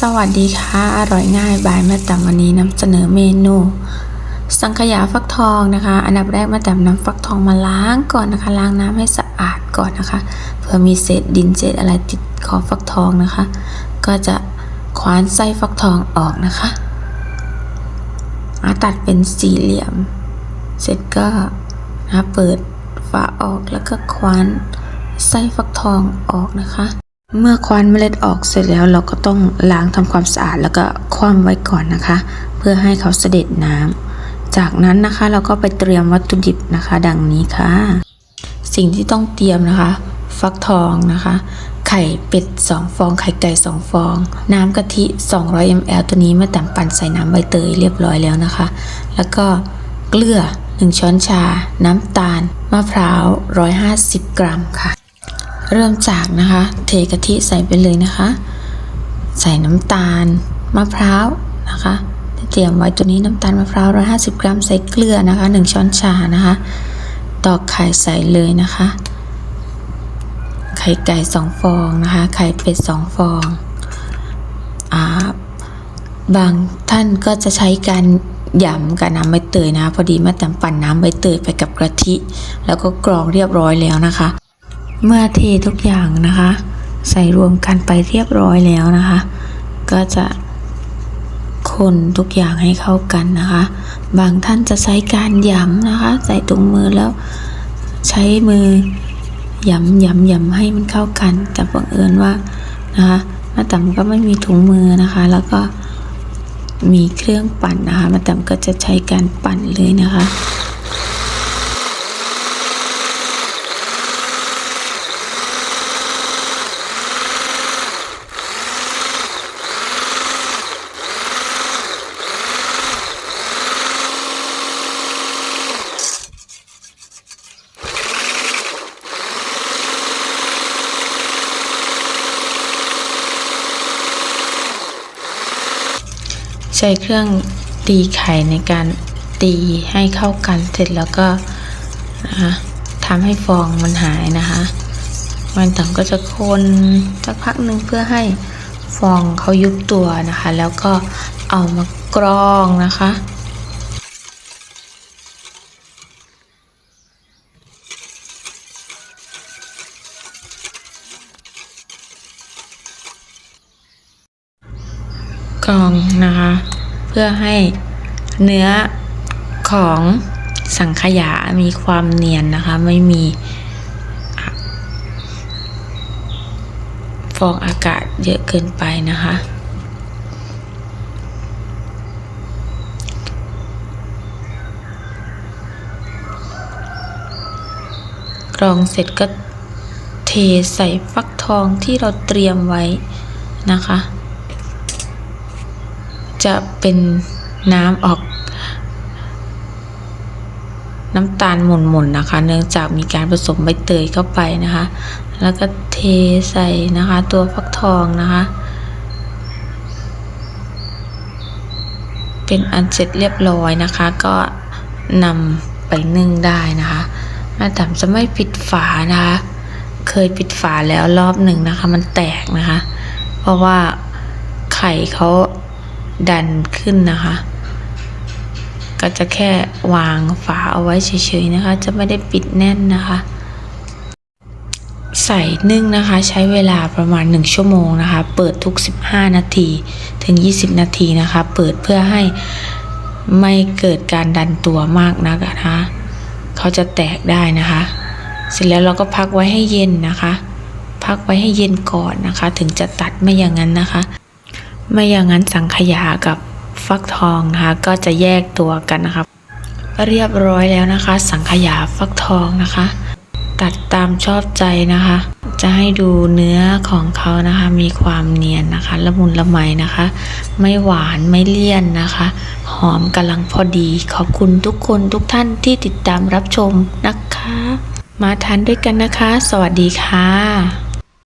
สวัสดีค่ะ อร่อยง่ายบายแม่แต๋มวันนี้นำเสนอเมนู สังขยาฟักทองนะคะ อันดับแรกแม่แต๋มนำฟักทองมาล้างก่อนนะคะ ล้างน้ำให้สะอาดก่อนนะคะ เพื่อมีเศษดินเศษอะไรติดขอบฟักทองนะคะ ก็จะคว้านไส้ฟักทองออกนะคะอะตัดเป็นสี่เหลี่ยม เสร็จก็นะเปิดฝาออกแล้วก็คว้านไส้ฟักทองออกนะคะ เมื่อคว้านเมล็ดออกเสร็จแล้วเราก็ต้องล้างทำความสะอาดแล้วก็คว่ำไว้ก่อนนะคะ เพื่อให้เขาเสด็จน้ำจากนั้นนะคะเราก็ไปเตรียมวัตถุดิบนะคะ ดังนี้ค่ะ สิ่งที่ต้องเตรียมนะคะ ฟักทองนะคะ ไข่เป็ด 2 ฟอง ไข่ไก่ 2 ฟอง น้ำกะทิ 200 ml ตัวนี้มาแต่มปั่นใส่น้ำใบเตยเรียบร้อยแล้วนะคะ แล้วก็เกลือ 1 ช้อนชา น้ำตาลมะพร้าว 150 กรัมค่ะ เริ่มจากนะคะ เทกะทิใส่ไปเลยนะคะ ใส่น้ำตาลมะพร้าวนะคะเตรียมไว้ตัวนี้น้ำตาลมะพร้าว 150 กรัม ใส่เกลือนะคะ 1 ช้อนชานะคะ ตอกไข่ใส่เลยนะคะ ไข่ไก่สองฟองนะคะ ไข่เป็ดสองฟองอ่าบางท่านก็จะใช้การหยำกับน้ำใบเตยนะคะพอดีแม่แต๋มปั่นน้ำใบเตยไปกับกะทิ แล้วก็กรองเรียบร้อยแล้วนะคะ เมื่อเททุกอย่างนะคะ ใส่รวมกันไปเรียบร้อยแล้วนะคะ ก็จะคนทุกอย่างให้เข้ากันนะคะ บางท่านจะใช้การหยำนะคะ ใส่ถุงมือแล้วใช้มือยำยำยำให้มันเข้ากัน แต่บังเอิญว่านะคะมาต่ำก็ไม่มีถุงมือนะคะ แล้วก็มีเครื่องปั่นนะคะมาต่ำก็จะใช้การปั่นเลยนะคะ ช้เครื่องตีไข่ในการตีให้เข้ากันเสร็จแล้วก็นะคะทำให้ฟองมันหายนะคะมันต่างก็จะคนสักพักหนึ่งเพื่อให้ฟองเขายุบตัวนะคะ แล้วก็เอามากรองนะคะกรองนะคะ พื่อให้เนื้อของสังขยามีความเนียนนะคะ ไม่มีฟองอากาศเยอะเกินไปนะคะ กรองเสร็จก็เทใส่ฟักทองที่เราเตรียมไว้นะคะ จะเป็นน้ำออกน้ำตาลหม่นๆนะคะ เนื่องจากมีการผสมใบเตยเข้าไปนะคะ แล้วก็เทใส่นะคะตัวฟักทองนะคะ เป็นอันเสร็จเรียบร้อยนะคะ ก็นำไปนึ่งได้นะคะแม่แต่จะไม่ปิดฝานะคะ เคยปิดฝาแล้วรอบหนึ่งนะคะ มันแตกนะคะ เพราะว่าไข่เขา ดันขึ้นนะคะ ก็จะแค่วางฝาเอาไว้เฉยๆนะคะ จะไม่ได้ปิดแน่นนะคะ ใส่นึ่งนะคะ ใช้เวลาประมาณ 1 ชั่วโมงนะคะ เปิดทุก 15 นาทีถึง 20 นาทีนะคะ เปิดเพื่อให้ไม่เกิดการดันตัวมากนักนะคะเขาจะแตกได้นะคะ เสร็จแล้วเราก็พักไว้ให้เย็นนะคะ พักไว้ให้เย็นก่อนนะคะ ถึงจะตัดไม่อย่างนั้นนะคะ ไม่อย่างนั้นสังขยากับฟักทองนะคะก็จะแยกตัวกันนะคะ เรียบร้อยแล้วนะคะ สังขยาฟักทองนะคะ ตัดตามชอบใจนะคะ จะให้ดูเนื้อของเขานะคะ มีความเนียนนะคะละมุนละไมนะคะ ไม่หวานไม่เลี่ยนนะคะ หอมกำลังพอดีขอบคุณทุกคนทุกท่านที่ติดตามรับชมนะคะ มาทานด้วยกันนะคะ สวัสดีค่ะ